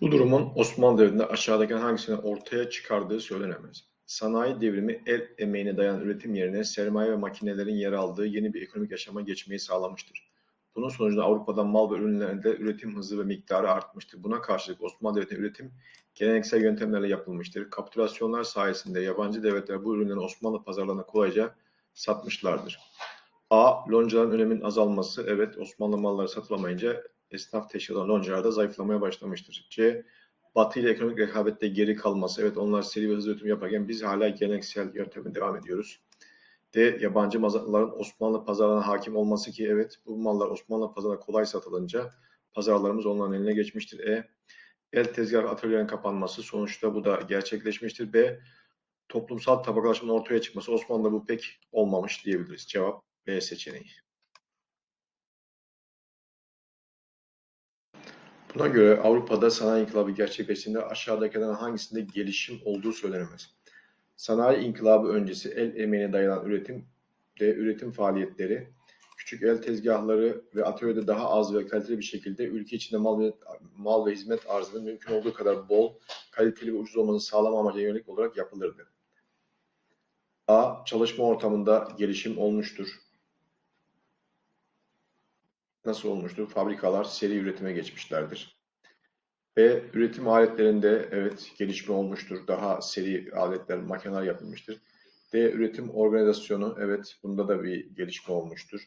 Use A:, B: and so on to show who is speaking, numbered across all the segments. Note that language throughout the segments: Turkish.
A: Bu durumun Osmanlı Devleti'nde aşağıdakilerden hangisini ortaya çıkardığı söylenemez. Sanayi devrimi el emeğine dayanan üretim yerine sermaye ve makinelerin yer aldığı yeni bir ekonomik yaşama geçmeyi sağlamıştır. Bunun sonucunda Avrupa'dan mal ve ürünlerinde üretim hızı ve miktarı artmıştır. Buna karşılık Osmanlı Devleti'nde üretim geleneksel yöntemlerle yapılmıştır. Kapitülasyonlar sayesinde yabancı devletler bu ürünleri Osmanlı pazarlarına kolayca satmışlardır. A. Loncaların önemin azalması. Evet Osmanlı malları satılamayınca esnaf teşkil olan loncalar da zayıflamaya başlamıştır. C. Batı ile ekonomik rekabette geri kalması. Evet onlar seri ve hızlı üretim yaparken biz hala geleneksel yönteme devam ediyoruz. D. Yabancı malların Osmanlı pazarına hakim olması ki evet bu mallar Osmanlı pazarına kolay satılınca pazarlarımız onların eline geçmiştir. E. El tezgah atölyelerin kapanması sonuçta bu da gerçekleşmiştir. B. Toplumsal tabakalaşmanın ortaya çıkması Osmanlı'da bu pek olmamış diyebiliriz. Cevap B seçeneği. Buna göre Avrupa'da sanayi inkılabı gerçekleştiğinde aşağıdakilerden hangisinde gelişim olduğu söylenemez. Sanayi inkılabı öncesi el emeğine dayanan üretim de üretim faaliyetleri, küçük el tezgahları ve atölyede daha az ve kaliteli bir şekilde ülke içinde mal ve, mal ve hizmet arzının mümkün olduğu kadar bol, kaliteli ve ucuz olmasını sağlama amacına yönelik olarak yapılırdı. A. Çalışma ortamında gelişim olmuştur. Nasıl olmuştur? Fabrikalar seri üretime geçmişlerdir. B. Üretim aletlerinde evet gelişme olmuştur. Daha seri aletler, makineler yapılmıştır. D. Üretim organizasyonu evet bunda da bir gelişme olmuştur.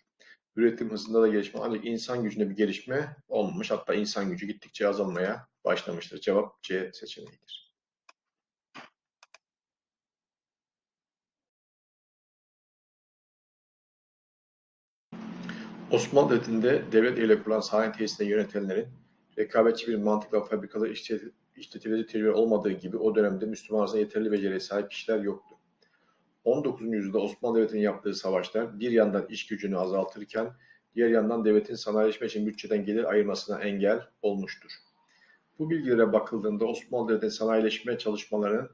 A: Üretim hızında da gelişme ancak insan gücünde bir gelişme olmamış. Hatta insan gücü gittikçe azalmaya başlamıştır. Cevap C seçeneğidir. Osmanlı Devleti'nde devlet ile kurulan sanayi tesisinde yönetenlerin rekabetçi bir mantıkla fabrikaları işletebilecek tecrübe olmadığı gibi o dönemde Müslüman yeterli beceriye sahip kişiler yoktu. 19. yüzyılda Osmanlı Devleti'nin yaptığı savaşlar bir yandan iş gücünü azaltırken diğer yandan devletin sanayileşme için bütçeden gelir ayırmasına engel olmuştur. Bu bilgilere bakıldığında Osmanlı Devleti'nin sanayileşme çalışmalarının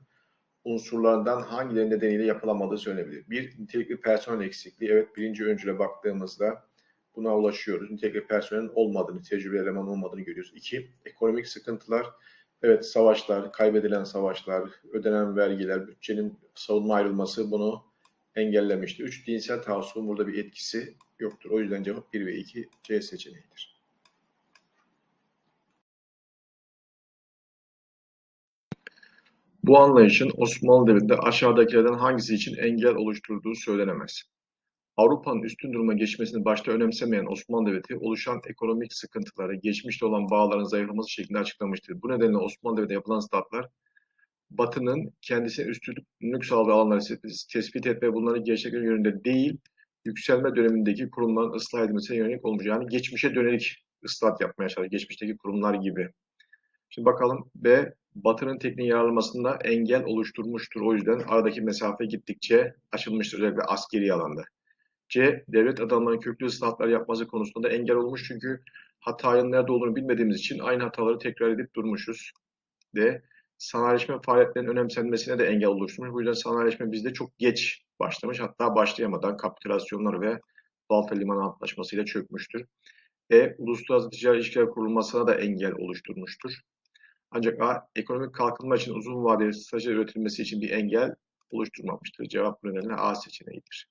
A: unsurlarından hangileri nedeniyle yapılamadığı söylenebilir. Bir, nitelikli personel eksikliği. Evet birinci öncüle baktığımızda buna ulaşıyoruz. Nitelikli personelin olmadığını, tecrübeli eleman olmadığını görüyoruz. İki, ekonomik sıkıntılar. Evet savaşlar, kaybedilen savaşlar, ödenen vergiler, bütçenin savunma ayrılması bunu engellemişti. Üç, dinsel taassubun burada bir etkisi yoktur. O yüzden cevap 1 ve 2 C seçeneğidir. Bu anlayışın Osmanlı Devleti'nde aşağıdakilerden hangisi için engel oluşturduğu söylenemez. Avrupa'nın üstün duruma geçmesini başta önemsemeyen Osmanlı Devleti oluşan ekonomik sıkıntıları geçmişte olan bağların zayıflaması şeklinde açıklamıştır. Bu nedenle Osmanlı Devleti'ne yapılan statlar Batı'nın kendisine üstünlük sağladığı alanları tespit etme ve bunları gerçekleştirme yönünde değil, yükselme dönemindeki kurumların ıslah edilmesine yönelik olmuş. Yani geçmişe dönelik ıslah yapmaya çalışıyor. Geçmişteki kurumlar gibi. Şimdi bakalım B. Batı'nın tekniği yararlanmasında engel oluşturmuştur. O yüzden aradaki mesafe gittikçe açılmıştır özellikle askeri alanda. C. Devlet adamlarının köklü ıslahatlar yapması konusunda engel olmuş çünkü hatanın nerede olduğunu bilmediğimiz için aynı hataları tekrar edip durmuşuz. D. Sanayileşme faaliyetlerinin önemsenmesine de engel oluşturmuş. Bu yüzden sanayileşme bizde çok geç başlamış. Hatta başlayamadan kapitülasyonlar ve Balta Limanı Antlaşması'yla çökmüştür. E. Uluslararası ticari ilişkiler kurulmasına da engel oluşturmuştur. Ancak A. Ekonomik kalkınma için uzun vadeli strateji üretilmesi için bir engel oluşturmamıştır. Cevap bu A seçeneğidir.